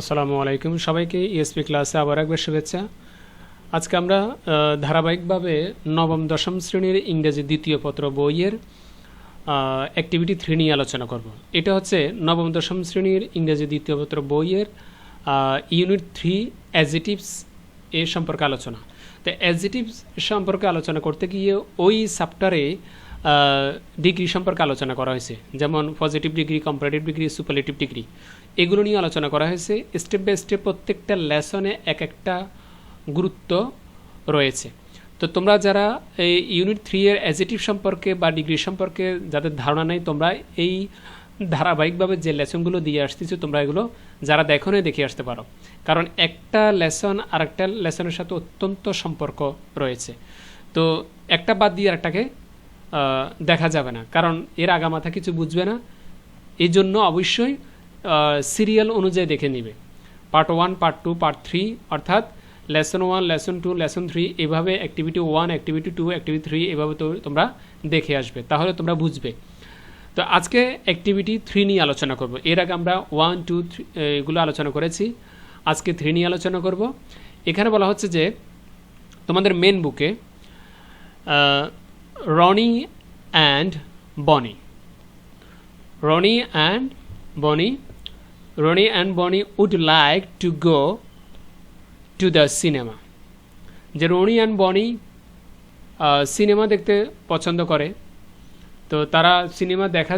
আসসালামু আলাইকুম। সবাইকে ইএসপি ক্লাসে আবার একবার শুভেচ্ছা। আজকে আমরা ধারাবাহিকভাবে নবম, দশম শ্রেণির ইংরেজি দ্বিতীয় পত্র বইয়ের অ্যাক্টিভিটি থ্রি নিয়ে আলোচনা করব। এটা হচ্ছে নবম, দশম শ্রেণির ইংরেজি দ্বিতীয় পত্র বইয়ের ইউনিট থ্রি অ্যাজিটিভস এ সম্পর্কে আলোচনা। তো অ্যাজিটিভস সম্পর্কে আলোচনা করতে গিয়ে ওই চ্যাপ্টারে ডিগ্রি সম্পর্কে আলোচনা করা হয়েছে। যেমন positive degree comparative degree superlative degree এগুলো নিয়ে আলোচনা করা হয়েছে। স্টেপ বাই স্টেপ প্রত্যেকটা লেসনে এক একটা গুরুত্ব রয়েছে। তো তোমরা যারা এই ইউনিট থ্রি এর অ্যাজিটিভ সম্পর্কে বা ডিগ্রি সম্পর্কে যাদের ধারণা নেই, তোমরা এই ধারাবাহিকভাবে যে লেসনগুলো দিয়ে আসতেছো, তোমরা এগুলো যারা দেখো না দেখে আসতে পারো। কারণ একটা লেসন আর একটা লেসনের সাথে অত্যন্ত সম্পর্ক রয়েছে। তো একটা বাদ দিয়ে আরেকটাকে দেখা যাবে না। কারণ এর আগামাথা কিছু বুঝবে না। এই জন্য অবশ্যই সিরিয়াল অনুযায়ী দেখে নিবে। Part one part two part three অর্থাৎ lesson one lesson two lesson three এভাবে activity one activity two activity three এভাবে তো তোমরা দেখে আসবে। তাহলে তোমরা বুঝবে। তো আজকে অ্যাক্টিভিটি থ্রি নিয়ে আলোচনা করব। এর আগে আমরা ওয়ান টু থ্রি এগুলো আলোচনা করেছি। আজকে থ্রি নিয়ে আলোচনা করব। এখানে বলা হচ্ছে যে, তোমাদের মেন বুকে Roni and Bonny. Ronny and Bonny, Ronny and Bonny would like to go to the cinema. যে রনি অ্যান্ড বনি সিনেমা দেখতে পছন্দ করে, তো তারা সিনেমা দেখা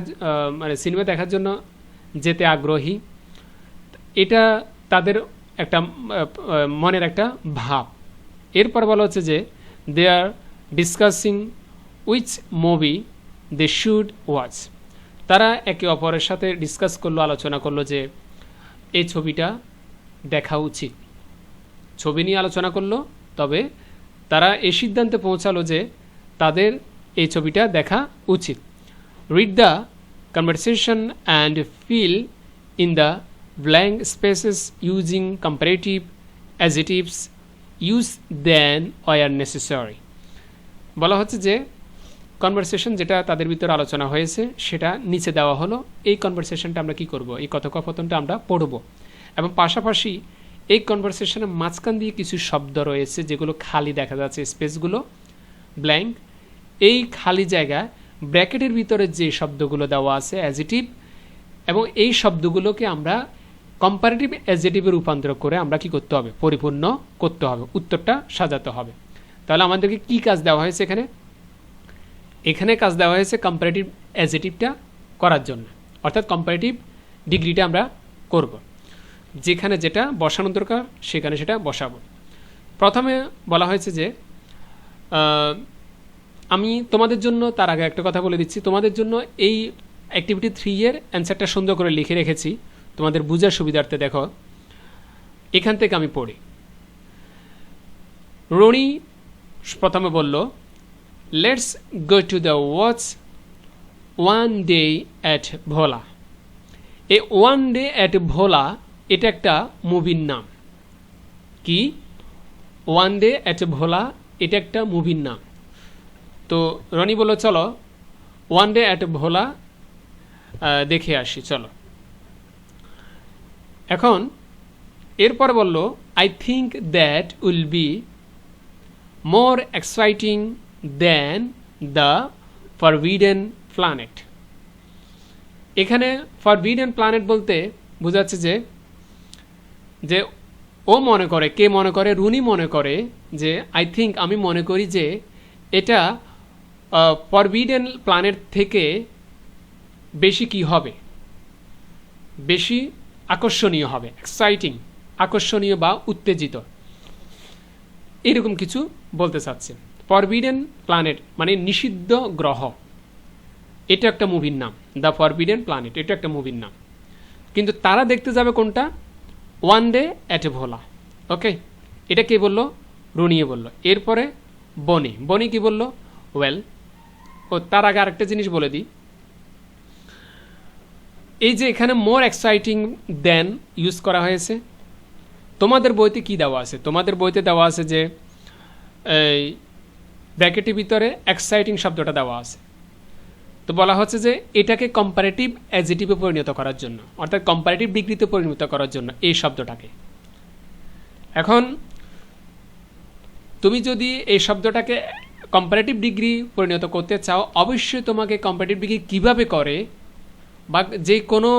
মানে সিনেমা দেখার জন্য যেতে আগ্রহী। এটা তাদের একটা মনের একটা ভাব। এরপর বলা হচ্ছে যে they are discussing which movie they should watch তারা একে অপরের সাথে ডিসকাস করল, আলোচনা করল যে, এই ছবিটা দেখা উচিত। ছবি নিয়ে আলোচনা করল, তবে তারা এই সিদ্ধান্তে পৌঁছালো যে, তাদের এই ছবিটা দেখা উচিত। Read the conversation and fill in the blank spaces using comparative adjectives use then where necessary বলা হচ্ছে যে কনভারসেশন যেটা তাদের ভিতরে আলোচনা হয়েছে, সেটা নিচে দেওয়া হলো। এই কনভারসেশনটা আমরা কি করব? এই কথোপকথনটা আমরা পড়ব। এবং পাশাপাশি এই কনভারসেশনের মাঝখান দিয়ে কিছু শব্দ রয়েছে, যেগুলো খালি দেখা যাচ্ছে স্পেসগুলো ব্ল্যাঙ্ক এই খালি জায়গা ব্র্যাকেটের ভিতরে যে শব্দগুলো দেওয়া আছে অ্যাজিটিভ এবং এই শব্দগুলোকে আমরা কম্পারেটিভ অ্যাজিটিভে রূপান্তর করে আমরা কি করতে হবে? পরিপূর্ণ করতে হবে। উত্তরটা সাজাতে হবে। তাহলে আমাদেরকে কি কাজ দেওয়া হয়েছে এখানে? এখানে কাজ দেওয়া হয়েছে কম্পারেটিভ অ্যাজেটিভটা করার জন্য। অর্থাৎ কম্পারেটিভ ডিগ্রিটা আমরা করব। যেখানে যেটা বসানো দরকার, সেখানে সেটা বসাবো। প্রথমে বলা হয়েছে যে আমি তোমাদের জন্য, তার আগে একটা কথা বলে দিচ্ছি, তোমাদের জন্য এই অ্যাক্টিভিটি থ্রি এর অ্যান্সারটা সুন্দর করে লিখে রেখেছি। তোমাদের বুঝার সুবিধার্থে দেখো। এখান থেকে আমি পড়ি। রনি প্রথমে বলল let's go to the watch one day at Bhola এই ওয়ান ডে অ্যাট ভোলা এটা একটা মুভির নাম। কি? ওয়ান ডে অ্যাট ভোলা এটা একটা মুভির নাম। তো রনি বলল, চলো ওয়ান ডে অ্যাট ভোলা দেখে আসি, চলো। এখন, এরপর বলল I think that will be more exciting than the forbidden planet এখানে ফরবিডেন প্ল্যানেট বলতে বোঝাচ্ছে যে যে ও মনে করে, কে মনে করে, রুনি মনে করে যে আই থিঙ্ক আমি মনে করি যে, এটা ফরবিডেন প্ল্যানেট থেকে বেশি কি হবে? বেশি আকর্ষণীয় হবে এক্সাইটিং আকর্ষণীয় বা উত্তেজিত। এরকম কিছু বলতে চাচ্ছে ফরবিডেন প্ল্যানেট মানে নিষিদ্ধ গ্রহ। এটা একটা মুভির নাম দ্য ফরবিডেন প্ল্যানেট এটা একটা মুভির নাম। কিন্তু তারা দেখতে যাবে কোনটা? One day at a Bhola okay এটা কে বলল? রুনিয়ে বলল। এরপরে বনি বনি কি বলল? ওয়েল ও, তার আগে আরেকটা জিনিস বলে দিই। এই যে এখানে মোর এক্সাইটিং দেন ইউজ করা হয়েছে, তোমাদের বইতে কি দেওয়া আছে? তোমাদের বইতে দেওয়া আছে যে ব্র্যাকেটের ভিতরে এক্সাইটিং শব্দটা দেওয়া আছে। তো বলা হচ্ছে যে এটাকে কম্পারেটিভ অ্যাজিটিভে পরিণত করার জন্য, অর্থাৎ কম্পারেটিভ ডিগ্রিতে পরিণত করার জন্য এই শব্দটাকে। এখন, তুমি যদি এই শব্দটাকে কম্পারেটিভ ডিগ্রি পরিণত করতে চাও, অবশ্যই তোমাকে কম্পারেটিভ ডিগ্রি কীভাবে করে বা যে কোনো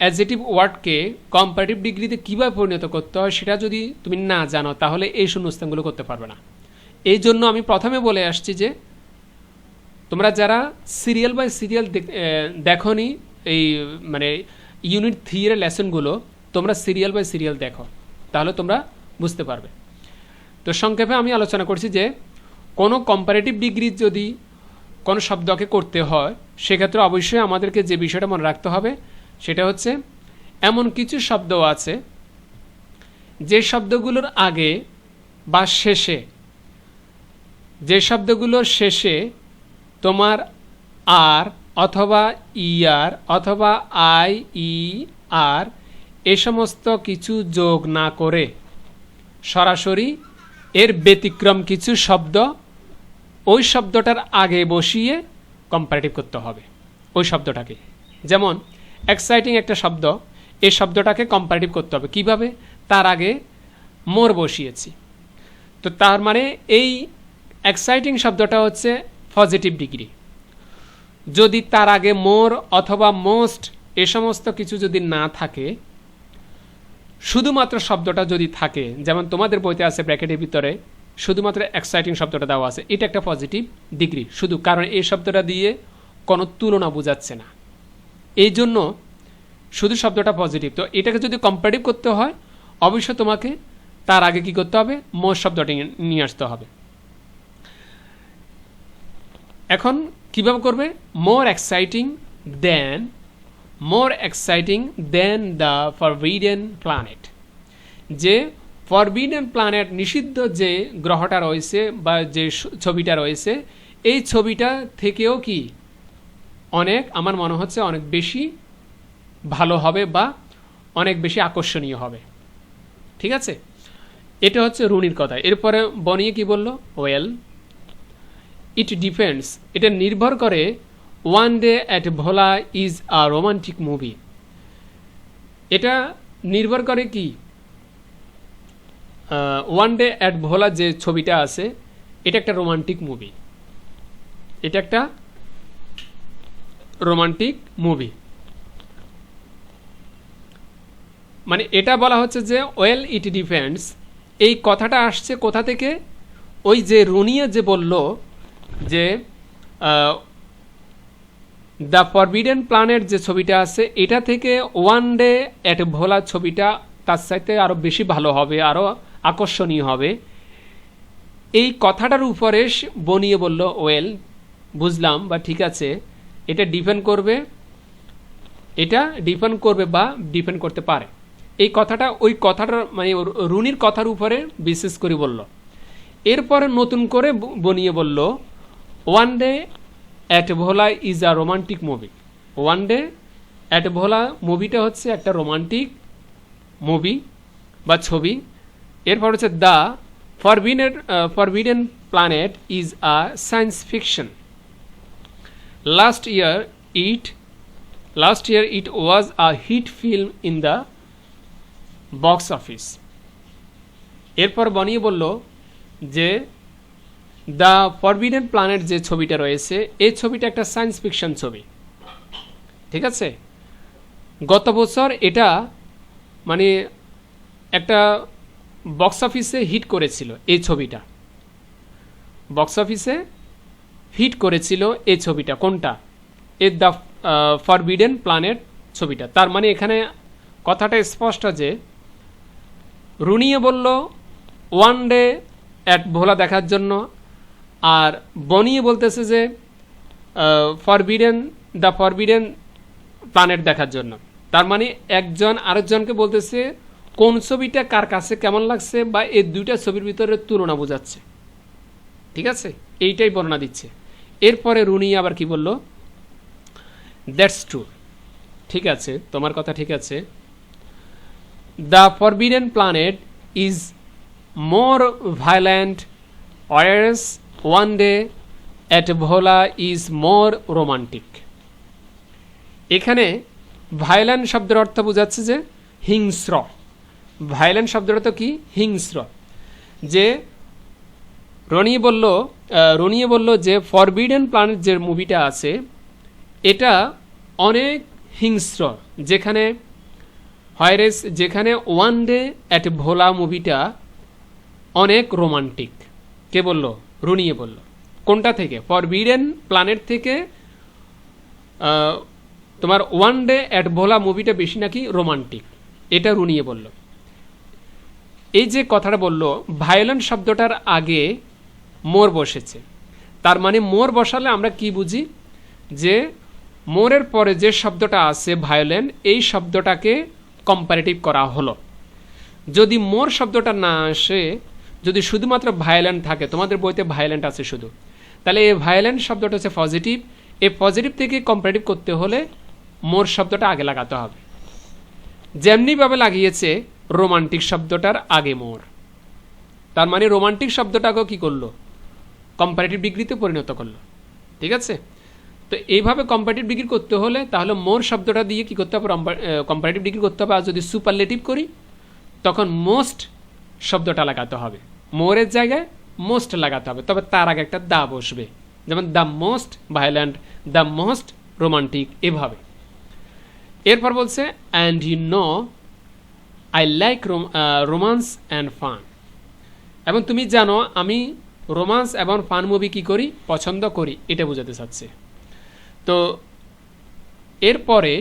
অ্যাজেটিভ ওয়ার্ডকে কম্পারেটিভ ডিগ্রিতে কীভাবে পরিণত করতে হয় সেটা যদি তুমি না জানো, তাহলে এই শূন্যস্থানগুলো করতে পারবে না। এই জন্য আমি প্রথমে বলে আসছি যে তোমরা যারা সিরিয়াল বাই সিরিয়াল দেখনি এই মানে ইউনিট থ্রি এর লেসনগুলো, তোমরা সিরিয়াল বাই সিরিয়াল দেখো, তাহলে তোমরা বুঝতে পারবে। তো সংক্ষেপে আমি আলোচনা করছি যে, কোনো কম্পারেটিভ ডিগ্রি যদি কোনো শব্দকে করতে হয়, সেক্ষেত্রে অবশ্যই আমাদেরকে যে বিষয়টা মনে রাখতে হবে, সেটা হচ্ছে এমন কিছু শব্দ আছে, যে শব্দগুলোর আগে বা শেষে যে শব্দগুলোর শেষে তোমার আর অথবা ইয়ার অথবা আই, ই, আর এ সমস্ত কিছু যোগ না করে সরাসরি এর ব্যতিক্রম কিছু শব্দ ওই শব্দটার আগে বসিয়ে কম্পারেটিভ করতে হবে ওই শব্দটাকে। যেমন এক্সাইটিং একটা শব্দ এই শব্দটাকে কম্পারেটিভ করতে হবে। কীভাবে? তার আগে মোর বসিয়েছি। তো তার মানে এই এক্সাইটিং শব্দটা হচ্ছে পজিটিভ ডিগ্রি যদি তার আগে মোর অথবা মোস্ট এ সমস্ত কিছু যদি না থাকে, শুধুমাত্র শব্দটা যদি থাকে, যেমন তোমাদের বইতে আছে ব্র্যাকেটের ভিতরে, শুধুমাত্র এক্সাইটিং শব্দটা দেওয়া আছে, এটা একটা পজিটিভ ডিগ্রি শুধু কারণ এই শব্দটা দিয়ে কোনো তুলনা বোঝাচ্ছে না। এই জন্য শুধু শব্দটা পজিটিভ তো এটাকে যদি কম্পারেটিভ করতে হয়, অবশ্যই তোমাকে তার আগে কি করতে হবে? মোস্ট শব্দটি নিয়ে আসতে হবে। এখন কীভাবে করবে? More exciting than more exciting than the forbidden planet যে ফরবিডেন প্ল্যানেট নিষিদ্ধ যে গ্রহটা রয়েছে বা যে ছবিটা রয়েছে, এই ছবিটা থেকেও কি অনেক, আমার মনে হচ্ছে অনেক বেশি ভালো হবে বা অনেক বেশি আকর্ষণীয় হবে। ঠিক আছে? এটা হচ্ছে রুনির কথা। এরপরে বনিয়ে কি বলল? ওয়েল ইট ডিপেন্ডস এটা নির্ভর করে one day at Bhola is a romantic movie. এটা নির্ভর করে কি? ওয়ান ডে অ্যাট ভোলা যে ছবিটা আছে, এটা একটা রোমান্টিক মুভি। এটা একটা রোমান্টিক মুভি। মানে এটা বলা হচ্ছে যে, ওয়েল, ইট ডিপেন্ডস এই কথাটা আসছে কোথা থেকে? ওই যে রুনিয়া যে বলল যে দ্য ফরবিডেন প্ল্যানেট যে ছবিটা আছে, এটা থেকে ওয়ান ডে অ্যাট ভোলা ছবিটা তার সাথে আরও বেশি ভালো হবে আরও আকর্ষণীয় হবে। এই কথাটার উপরে বনিয়ে বলল ওয়েল বুঝলাম, বা ঠিক আছে। এটা ডিপেন্ড করবে, এটা ডিপেন্ড করবে বা ডিপেন্ড করতে পারে। এই কথাটা, ওই কথাটার মানে রুনির কথার উপরে বিশেষ করে বলল। এরপরে নতুন করে বনিয়ে বলল one day at Bhola is a romantic movie one day at Bhola মুভিটা হচ্ছে একটা রোমান্টিক মুভি বা ছবি। এরপর হচ্ছে the forbidden forbidden planet is a science fiction last year it last year it was a hit film in the box office এরপর বনিয়ে বলল যে দ্য ফরবিডেন প্ল্যানেট যে ছবিটা রয়েছে, এই ছবিটা একটা সায়েন্স ফিকশন ছবি। ঠিক আছে? গত বছর এটা মানে একটা বক্স অফিসে হিট করেছিল এই ছবিটা। বক্স অফিসে হিট করেছিল এই ছবিটা। কোনটা? এ দ্য ফরবিডেন প্ল্যানেট ছবিটা। তার মানে এখানে কথাটা স্পষ্ট যে রুনিয়ে বলল ওয়ান ডে অ্যাট ভোলা দেখার জন্য আর বনিয়ে বলতেছে যে ফরবিডেন দ্য ফরবিডেন প্ল্যানেট দেখার জন্য। তার মানে একজন আরেকজনকে বলতেছে, কোন ছবিটা কার কাছে কেমন লাগছে বা এই দুইটা ছবির ভিতরে তুলনা বোঝাচ্ছে। ঠিক আছে? এইটাই বর্ণনা দিচ্ছে। এরপরে রুনি আবার কি বলল? দ্যাটস ট্রু ঠিক আছে, তোমার কথা ঠিক আছে। The forbidden planet is more violent whereas one day at Bhola is more romantic এখানে ভায়োলেন্ট শব্দের অর্থ বোঝাচ্ছে যে হিংস্র। ভায়োলেন্ট শব্দের অর্থ কি? হিংস্র। যে রনি বলল রনিয়ে বলল যে ফরবিডেন প্ল্যানেট যে মুভিটা আছে, এটা অনেক হিংস্র। যেখানে হয়রেস যেখানে ওয়ান ডে অ্যাট ভোলা মুভিটা অনেক রোমান্টিক কে বলল? রুনিয়ে বলল। কোনটা থেকে? ফরবিডেন প্ল্যানেট থেকে তোমার ওয়ান ডে অ্যাট ভোলা মুভিটা বেশি নাকি রোমান্টিক এটা রুনিয়ে বলল। এই যে কথাটা বলল ভায়োলেন্ট শব্দটার আগে মোর বসেছে। তার মানে মোর বসালে আমরা কি বুঝি? যে মোরের পরে যে শব্দটা আছে ভায়োলেন্ট এই শব্দটাকে কম্পারেটিভ করা হলো। যদি মোর শব্দটা না আসে যদি শুধুমাত্র ভায়োলেন্ট থাকে, তোমাদের বইতে ভায়োলেন্ট আছে শুধু। তাহলে এই ভায়োলেন্ট শব্দটা হচ্ছে পজিটিভ এই পজিটিভ থেকে কম্পারেটিভ করতে হলে মোর শব্দটা আগে লাগাতে হবে। যেমনিভাবে লাগিয়েছে রোমান্টিক শব্দটার আগে মোর। তার মানে রোমান্টিক শব্দটাকেও কি করল? কম্পারেটিভ ডিগ্রিতে পরিণত করল। ঠিক আছে? তো এইভাবে কম্পারেটিভ ডিগ্রি করতে হলে তাহলে মোর শব্দটা দিয়ে কি করতে হবে? কম্পারেটিভ ডিগ্রি করতে হবে। আর যদি সুপারলেটিভ করি, তখন মোস্ট শব্দটা লাগাতে হবে। মোরের জায়গায় মোস্ট লাগাতে হবে। তবে তার আগে একটা দা বসবে। যেমন the most violent the most romantic, এভাবে। এরপর বলছে and you know I like romance and fun এবং তুমি জানো, আমি রোমান্স এবং ফান মুভি কী করি? পছন্দ করি। এটা বোঝাতে চাচ্ছে। তো এরপরে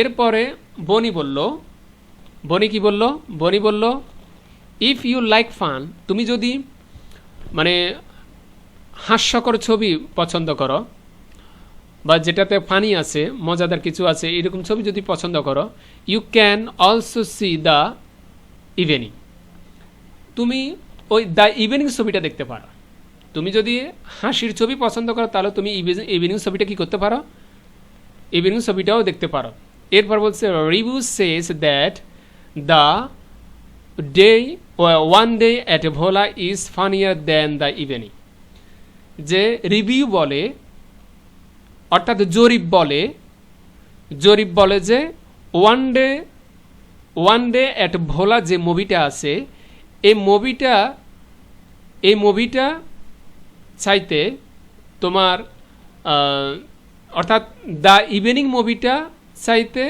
এরপরে বনি বলল, বনি কি বলল? বনি বলল ইফ ইউ লাইক ফান তুমি যদি মানে হাস্যকর ছবি পছন্দ করো, বা যেটাতে ফানি আছে, মজাদার কিছু আছে, এরকম ছবি যদি পছন্দ করো you can also see the evening তুমি ওই দ্য ইভিনিং ছবিটা দেখতে পারো। তুমি যদি হাসির ছবি পছন্দ করো, তাহলে তুমি ইভিনিং ছবিটা কি করতে পারো? ইভিনিং ছবিটাও দেখতে পারো। এরপর বলছে review says that the day one day at Bhola is funnier than the evening যে রিভিউ বলে, অর্থাৎ জরিপ বলে জরিপ বলে যে one day one day at ভোলা যে মুভিটা আছে, এই মুভিটা এই মুভিটা চাইতে তোমার অর্থাৎ দ্য ইভিনিং মুভিটা চাইতে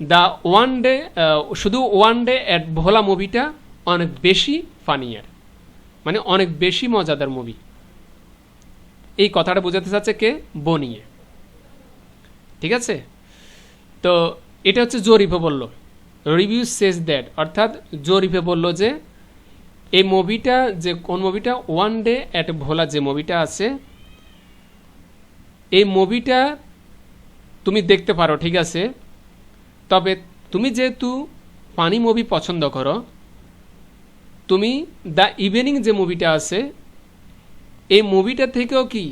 দ্য ওয়ান ডে শুধু ওয়ান ডে অ্যাট ভোলা মুভিটা অনেক বেশি ফানিয়ার মানে অনেক বেশি মজাদার মুভি এই কথাটা বোঝাতে চাচ্ছে কে? বনিয়ে ঠিক আছে? তো এটা হচ্ছে জরিফে বলল। রিভিউ সেজ দ্যাট অর্থাৎ জরিফে বলল যে, এই মুভিটা যে, কোন মুভিটা ওয়ান ডে অ্যাট ভোলা যে মুভিটা আছে, এই মুভিটা তুমি দেখতে পারো, ঠিক আছে? তবে তুমি যেহেতু পানি মুভি পছন্দ করো তুমি দ্য ইভিনিং যে মুভিটা আছে, এই মুভিটা থেকেও কি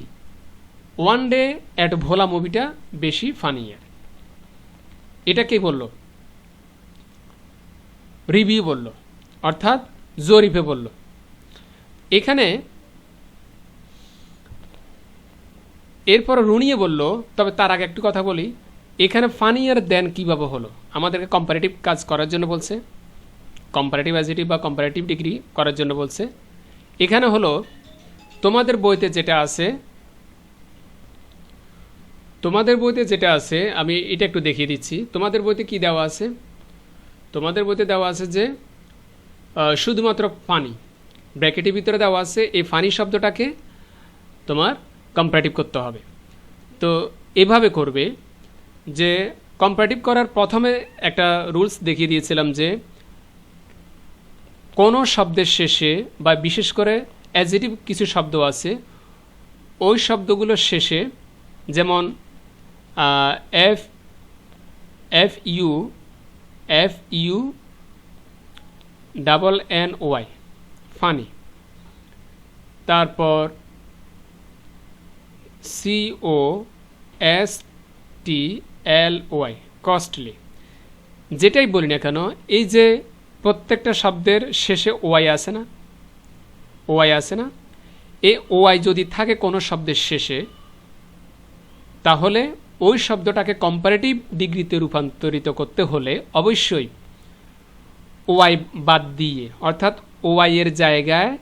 ওয়ান ডে অ্যাট ভোলা মুভিটা বেশি ফানিয়ার এটা কে বলল? রিভিউ বলল, অর্থাৎ জরিফে বলল। এখানে এরপর রুনিয়ে বলল, তবে তার আগে একটু কথা বলি, এখানে ফানিয়ার দেন কীভাবে হলো? আমাদেরকে কম্পারেটিভ কাজ করার জন্য বলছে। কম্পারেটিভ অ্যাজিটিভ বা কম্পারেটিভ ডিগ্রি করার জন্য বলছে। এখানে হলো, তোমাদের বইতে যেটা আছে, তোমাদের বইতে যেটা আছে, আমি এটা একটু দেখিয়ে দিচ্ছি। তোমাদের বইতে কি দেওয়া আছে? তোমাদের বইতে দেওয়া আছে যে শুধুমাত্র ফানি ব্র্যাকেটের ভিতরে দেওয়া আছে, এই ফানি শব্দটাকে তোমার কম্পারেটিভ করতে হবে। তো এভাবে করবে যে কম্পারেটিভ করার প্রথমে একটা রুলস দেখিয়ে দিয়েছিলাম যে কোনো শব্দের শেষে বা বিশেষ করে অ্যাজিটিভ কিছু শব্দ আছে, ওই শব্দগুলোর শেষে যেমন F F U F U double N Y funny তারপর C O S T L Y costly যেটাই বলি না কেন, এই যে প্রত্যেকটা শব্দের শেষে ওয়াই আছে না? ওয়াই আছে না? এ ওয়াই যদি থাকে কোনো শব্দের শেষে, তাহলে ওই শব্দটাকে কম্পারেটিভ ডিগ্রিতে রূপান্তরিত করতে হলে অবশ্যই ওয়াই বাদ দিয়ে, অর্থাৎ ওয়াই এর জায়গায়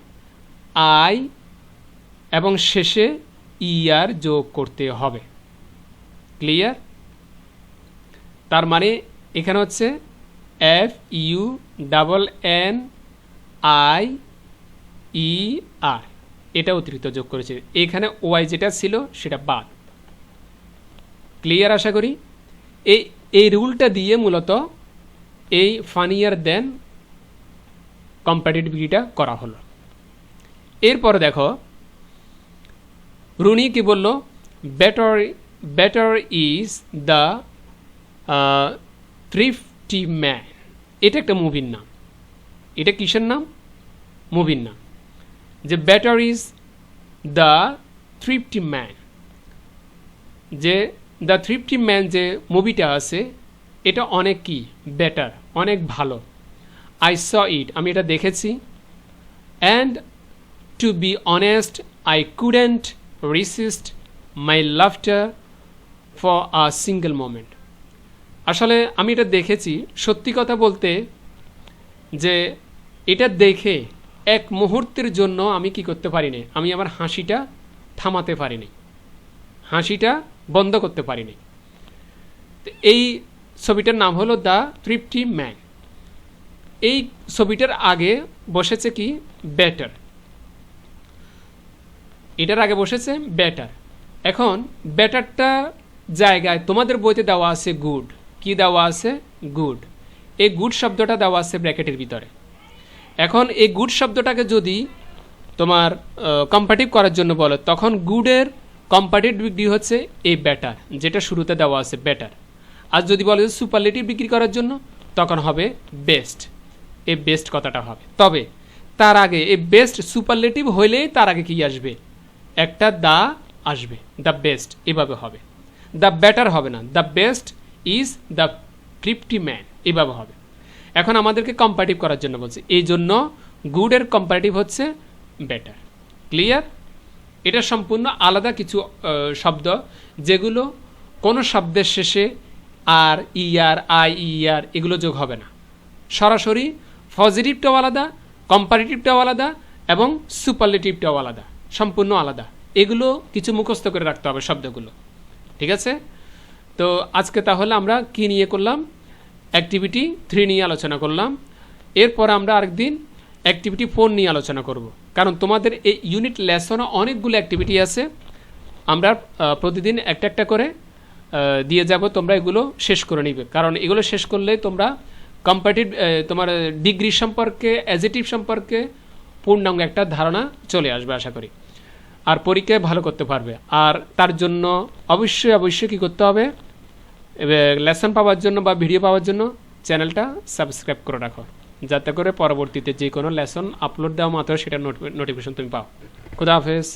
আই এবং শেষে ইআর যোগ করতে হবে। ক্লিয়ার? তার মানে এখানে হচ্ছে F U double N I E R এটা অতিরিক্ত যোগ করেছে। এখানে ওয়াই যেটা ছিল, সেটা বাদ। ক্লিয়ার আশা করি? এই এই রুলটা দিয়ে মূলত এই ফানিয়ার দেন কম্পাটিটিভিটিটা করা হলো। এরপর দেখো, রুনি কি বলল? Better better is the thrifty man এটা একটা মুভির নাম। এটা কিসের নাম? মুভির নাম। যে better is the thrifty man যে দ্য থ্রিফটি ম্যান যে মুভিটা আছে, এটা অনেক কি? বেটার অনেক ভালো। আই স ইট আমি এটা দেখেছি। And to be honest I couldn't resist my laughter for a single moment আসলে আমি এটা দেখেছি সত্যি কথা বলতে যে এটা দেখে এক মুহূর্তের জন্য আমি কি করতে পারিনি। আমি আমার হাসিটা থামাতে পারিনি। হাসিটা বন্ধ করতে পারিনি। এই ছবিটার নাম হলো দ্য তৃপ্তি ম্যান এই ছবিটার আগে বসেছে কি? ব্যাটার। এটার আগে বসেছে ব্যাটার। এখন ব্যাটারটা জায়গায় তোমাদের বইতে দেওয়া আছে গুড। কি দেওয়া আছে? গুড। এই গুড শব্দটা দেওয়া আছে ব্র্যাকেটের ভিতরে। এখন এই গুড শব্দটাকে যদি তোমার কম্পারেটিভ করার জন্য বলো, তখন গুডের কম্পারেটিভ ডিগ্রি হচ্ছে এই ব্যাটার যেটা শুরুতে দেওয়া আছে ব্যাটার আর যদি বলো যে সুপারলেটিভ ডিগ্রি করার জন্য, তখন হবে বেস্ট এই বেস্ট কথাটা হবে। তবে, তার আগে, এই বেস্ট সুপারলেটিভ হইলেই তার আগে কি আসবে? একটা দা আসবে। দ্য বেস্ট এভাবে হবে। দ্য বেটার হবে না। The best is the fifty man এভাবে হবে। এখন আমাদেরকে কম্পারেটিভ করার জন্য বলছে। এই জন্য গুডের কম্পারেটিভ হচ্ছে বেটার ক্লিয়ার এটা সম্পূর্ণ আলাদা কিছু শব্দ, যেগুলো কোনো শব্দের শেষে আর ইআর আই ইআর এগুলো যোগ হবে না। সরাসরি পজিটিভটাও আলাদা কম্পারেটিভটাও আলাদা এবং সুপারলেটিভটাও আলাদা, সম্পূর্ণ আলাদা। এগুলো কিছু মুখস্থ করে রাখতে হবে শব্দগুলো। ঠিক আছে? তো আজকে তাহলে আমরা কি নিয়ে করলাম? অ্যাক্টিভিটি থ্রি নিয়ে আলোচনা করলাম। এরপর আমরা আরেকদিন অ্যাক্টিভিটি ফোর নিয়ে আলোচনা করব। কারণ তোমাদের এই ইউনিট লেসনও অনেকগুলো অ্যাক্টিভিটি আছে। আমরা প্রতিদিন একটা একটা করে দিয়ে যাব। তোমরা এগুলো শেষ করে নিবে। কারণ এগুলো শেষ করলে তোমরা কম্পারেটিভ তোমার ডিগ্রি সম্পর্কে অ্যাজিটিভ সম্পর্কে পূর্ণাঙ্গ একটা ধারণা চলে আসবে, আশা করি। আর পরীক্ষায় ভালো করতে পারবে। আর তার জন্য অবশ্যই অবশ্যই কী করতে হবে? লেসন পাওয়ার জন্য বা ভিডিও পাওয়ার জন্য চ্যানেলটা সাবস্ক্রাইব করে রাখো। যাতে করে পরবর্তীতে যে কোনো লেসন আপলোড দেওয়া মাত্র সেটা নোটিফিকেশন তুমি পাও। খুদা হাফেজ।